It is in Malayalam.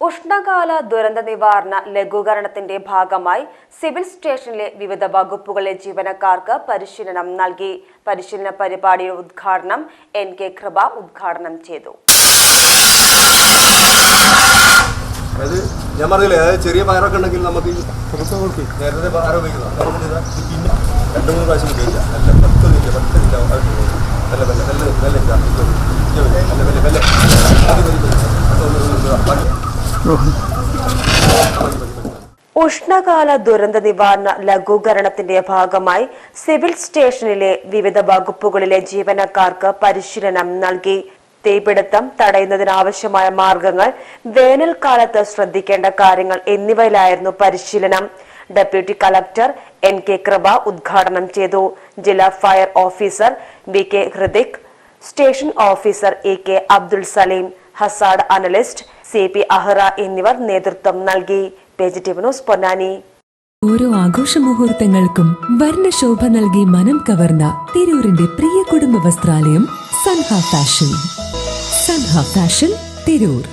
ഉഷ്ണകാല ദുരന്ത നിവാരണ ലഘൂകരണത്തിന്റെ ഭാഗമായി സിവിൽ സ്റ്റേഷനിലെ വിവിധ വകുപ്പുകളിലെ ജീവനക്കാർക്ക് പരിശീലനം നൽകി. പരിശീലന പരിപാടിയുടെ ഉദ്ഘാടനം എൻ കെ കൃപ ഉദ്ഘാടനം ചെയ്തു. ഞാൻ പറഞ്ഞില്ലേ അതായത് ചെറിയ പയറൊക്കെ ഉണ്ടെങ്കിൽ നമുക്ക് നേരത്തെ പയർ ഉപയോഗിക്കുന്നത് രണ്ട് മൂന്ന് പ്രാവശ്യം ഉപയോഗിക്കാം. നല്ല പത്ത് നല്ല നല്ല മിനിറ്റ് ആവും. ഉഷ്ണകാല ദുരന്ത നിവാരണ ലഘൂകരണത്തിന്റെ ഭാഗമായി സിവിൽ സ്റ്റേഷനിലെ വിവിധ വകുപ്പുകളിലെ ജീവനക്കാർക്ക് പരിശീലനം നൽകി. തീപിടുത്തം തടയുന്നതിനാവശ്യമായ മാർഗങ്ങൾ വേനൽക്കാലത്ത് ശ്രദ്ധിക്കേണ്ട കാര്യങ്ങൾ എന്നിവയിലായിരുന്നു പരിശീലനം. ഡെപ്യൂട്ടി കളക്ടർ എൻ കെ കൃപ ഉദ്ഘാടനം ചെയ്തു. ജില്ലാ fire officer V K Hridik station officer A K Abdul Salim hazard analyst C P Ahra എന്നിവർ നേതൃത്വം നൽകി. Positive news Ponnani. ഓരോ ആഘോഷ മുഹൂർത്തങ്ങൾക്കും വർണശോഭ നൽകി മനം കവർന്ന തിരൂരിന്റെ പ്രിയ കുടുംബ വസ്ത്രാലയം സൻഹ ഫാഷൻ. സൻഹ ഫാഷൻ തിരൂർ.